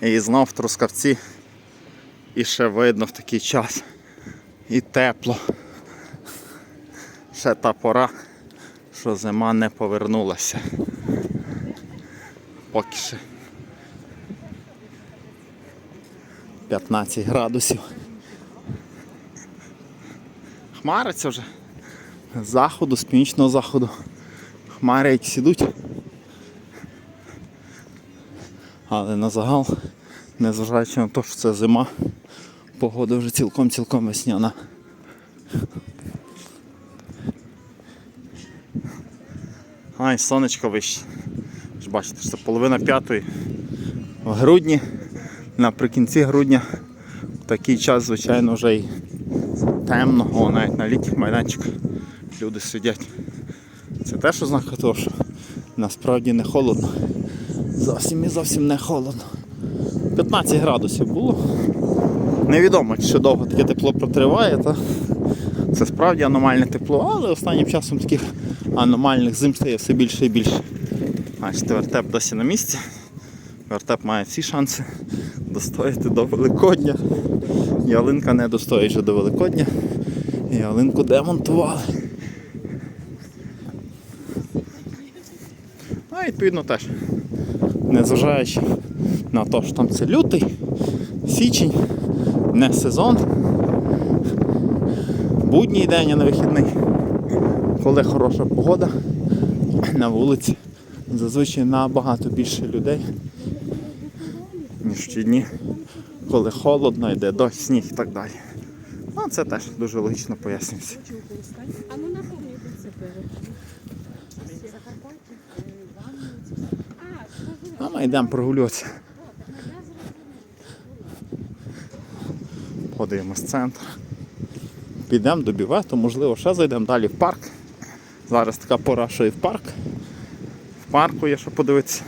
І знов в трускавці. І ще видно в такий час. І тепло. Ще та пора, що зима не повернулася. Поки ще 15 градусів. Хмариться вже. З заходу, з північного заходу. Хмари якісь ідуть. Але на загал, незважаючи на те, що це зима, погода вже цілком-цілком весняна. А, і сонечко вище. Ж бачите, що це половина п'ятої в грудні. Наприкінці грудня в такий час, звичайно, вже й темно, о, навіть на літніх майданчиках люди сидять. Це теж ознака того, що насправді не холодно. Зовсім і зовсім не холодно. 15 градусів було. Невідомо, чи довго таке тепло протриває, та це справді аномальне тепло, але останнім часом таких аномальних зим стає все більше і більше. Бачите, вертеп досі на місці. Вертеп має всі шанси достояти до Великодня. Ялинка не достоїть вже до Великодня. Ялинку демонтували. І відповідно теж. Незважаючи на те, що там це лютий, січень, не сезон, будній день, а не вихідний. Коли хороша погода, на вулиці зазвичай набагато більше людей, ніж в ті дні, коли холодно, йде дощ, сніг і так далі. Ну, це теж дуже логічно пояснюється. А ну напомніть себе. Закарпаття, Івановець. А йдемо прогулюватися. Подивимось центр. Підемо до бювету, можливо, ще зайдемо далі в парк. Зараз така пора, що і в парк. В парку є що подивитися.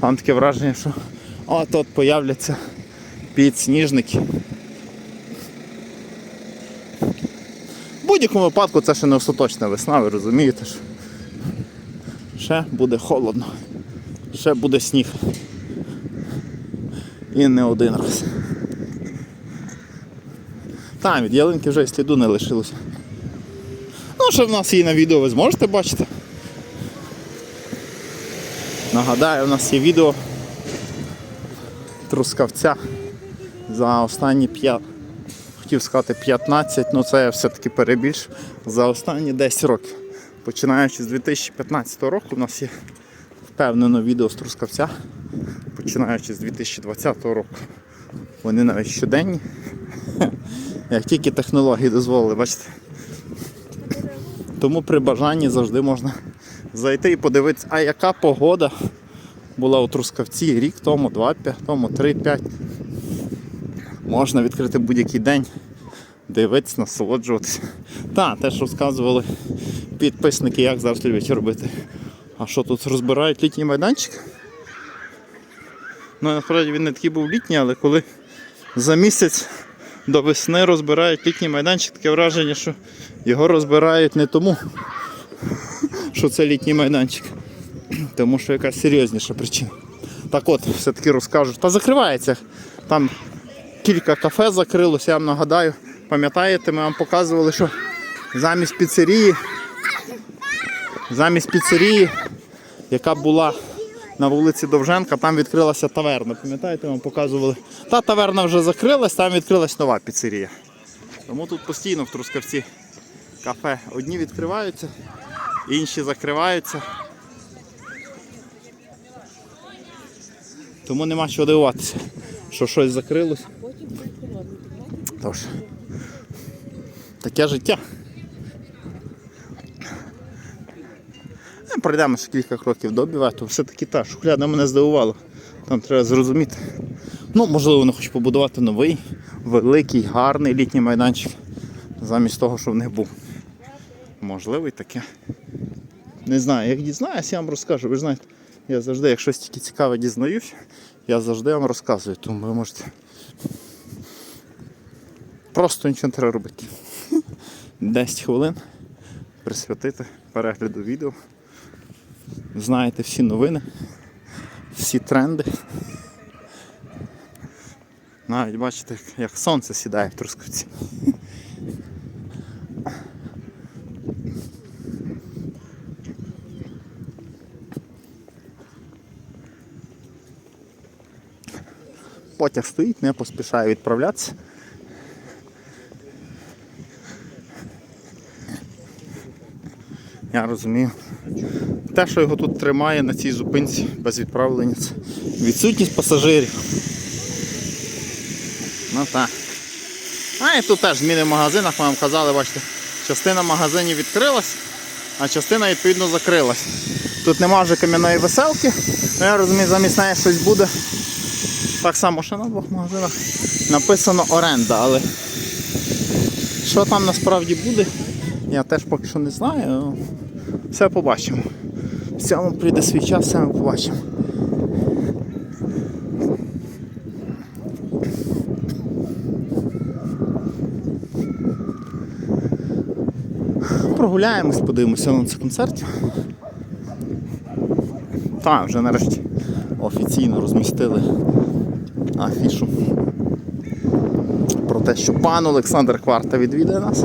Там таке враження, що от от появляться підсніжники. В будь-якому випадку це ще не остаточна весна, ви розумієте, що ще буде холодно, ще буде сніг. І не один раз. Там від ялинки вже й сліду не лишилося. Ну, що в нас її на відео ви зможете бачити. Нагадаю, у нас є відео трускавця за останні 5, хотів сказати 15, ну це я все-таки перебільш, за останні 10 років. Починаючи з 2015 року, у нас є впевнено відео з трускавця, починаючи з 2020 року. Вони навіть щоденні. Як тільки технології дозволили, бачите. Тому при бажанні завжди можна зайти і подивитися, а яка погода була у Трускавці рік тому, два, п'ять тому, три, п'ять. Можна відкрити будь-який день, дивитися, насолоджуватися. Та, теж розказували підписники, як зараз люблять робити. А що тут розбирають літній майданчик? Ну, насправді він не такий був літній, але коли за місяць до весни розбирають літній майданчик, таке враження, що його розбирають не тому, що це літній майданчик, тому що якась серйозніша причина. Так от, все-таки розкажу. Та закривається. Там кілька кафе закрилося, я вам нагадаю. Пам'ятаєте, ми вам показували, що замість піцерії, замість піцерії, яка була на вулиці Довженка, там відкрилася таверна. Пам'ятаєте, вам показували. Та таверна вже закрилась, там відкрилась нова піцерія. Тому тут постійно в Трускавці кафе одні відкриваються, інші закриваються. Тому нема чого дивуватися, що щось закрилось. Тож, таке життя. Пройдемо ще кілька кроків до бювету. Все-таки та шухляда мене здивувала. Там треба зрозуміти. Ну, можливо, вони хочуть побудувати новий, великий, гарний літній майданчик, замість того, що в них був. Можливо, і таке. Не знаю, як дізнаюся, я вам розкажу. Ви ж знаєте, я завжди, як щось цікаве дізнаюсь, я завжди вам розказую, тому ви можете Просто нічого не треба робити. 10 хвилин присвятити перегляду відео. Знаєте всі новини, всі тренди. Навіть бачите, як- сонце сідає в Трускавці. Потяг стоїть, не поспішає відправлятися. Я розумію. Те, що його тут тримає на цій зупинці без відправлення, відсутність пасажирів. Ну так. А і тут теж зміни в магазинах, ми вам казали, бачите, частина магазинів відкрилась, а частина відповідно закрилась. Тут нема вже кам'яної веселки, ну я розумію, замість неї щось буде. Так само, що на двох магазинах написано оренда, але що там насправді буде, я теж поки що не знаю. Все побачимо. Всьому прийде свій час, все ми побачимо. Прогуляємось, подивимося на цей концерт. Так, вже нарешті офіційно розмістили афішу про те, що пан Олександр Кварта відвідає нас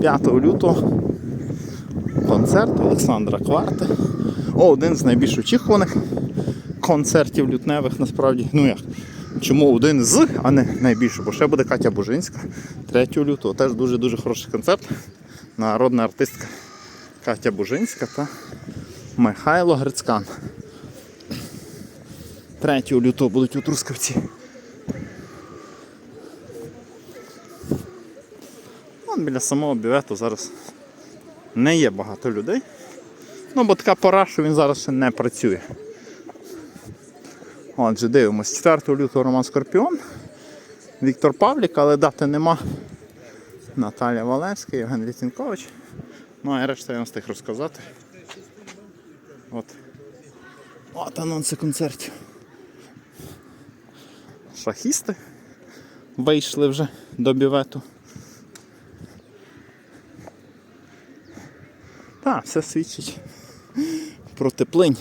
5 лютого. Концерт Олександра Кварти. О, один з найбільш очікуваних концертів лютневих насправді. Ну як? Чому один з, а не найбільше? Бо ще буде Катя Бужинська 3 лютого. Теж дуже-дуже хороший концерт. Народна артистка Катя Бужинська та Михайло Грицькан. 3 лютого будуть у Трускавці. Вон біля самого бювету зараз не є багато людей. Ну, бо така пора, що він зараз ще не працює. Отже, дивимось. 4 лютого Роман Скорпіон, Віктор Павлік, але дати нема. Наталя Валевська, Євген Ліцінкович. Ну а решта я вам встиг розказати. От. От анонси концертів. Шахісти вийшли вже до бювету. Так, все свідчить про теплинь,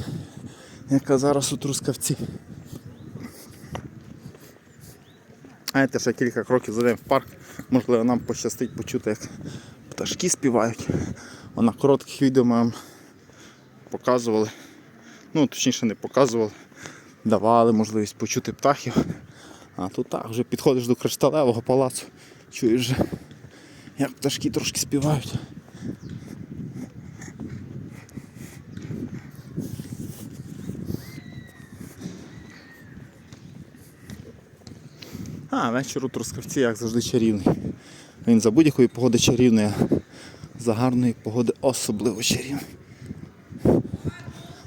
яка зараз у Трускавці. Знаєте, ще кілька кроків зайдемо в парк, можливо нам пощастить почути, як пташки співають. А на коротких відео ми вам показували, ну точніше не показували, давали можливість почути птахів. А тут так, вже підходиш до кришталевого палацу, чуєш, як пташки трошки співають. А, вечір у Трускавці, як завжди, чарівний. Він за будь-якої погоди чарівний, а за гарної погоди особливо чарівний.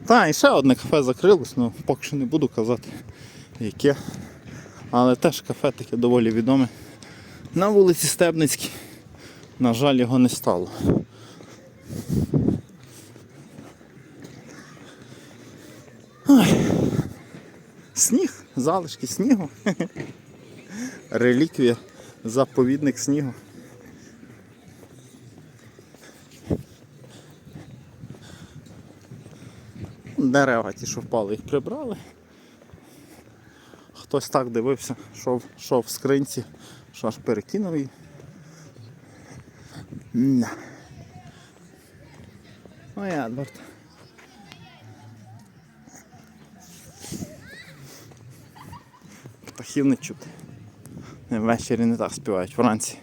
Та, і ще одне кафе закрилось, ну поки що не буду казати яке. Але теж кафе таке доволі відоме. На вулиці Стебницькій. На жаль, його не стало. Ой. Сніг, залишки снігу. Реліквія, заповідник снігу. Дерева ті, що впали, їх прибрали. Хтось так дивився, що, що в скринці, що аж перекинув її. Ой, Едвард. Птахів не чути. Ввечері не так співають, вранці.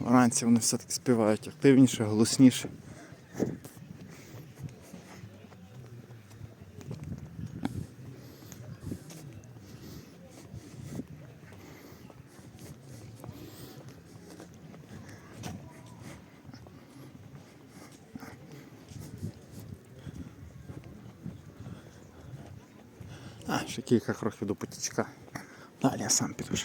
Вранці вони все-таки співають активніше, голосніше. А, ще кілька кроків до потічка. Далі я сам піду.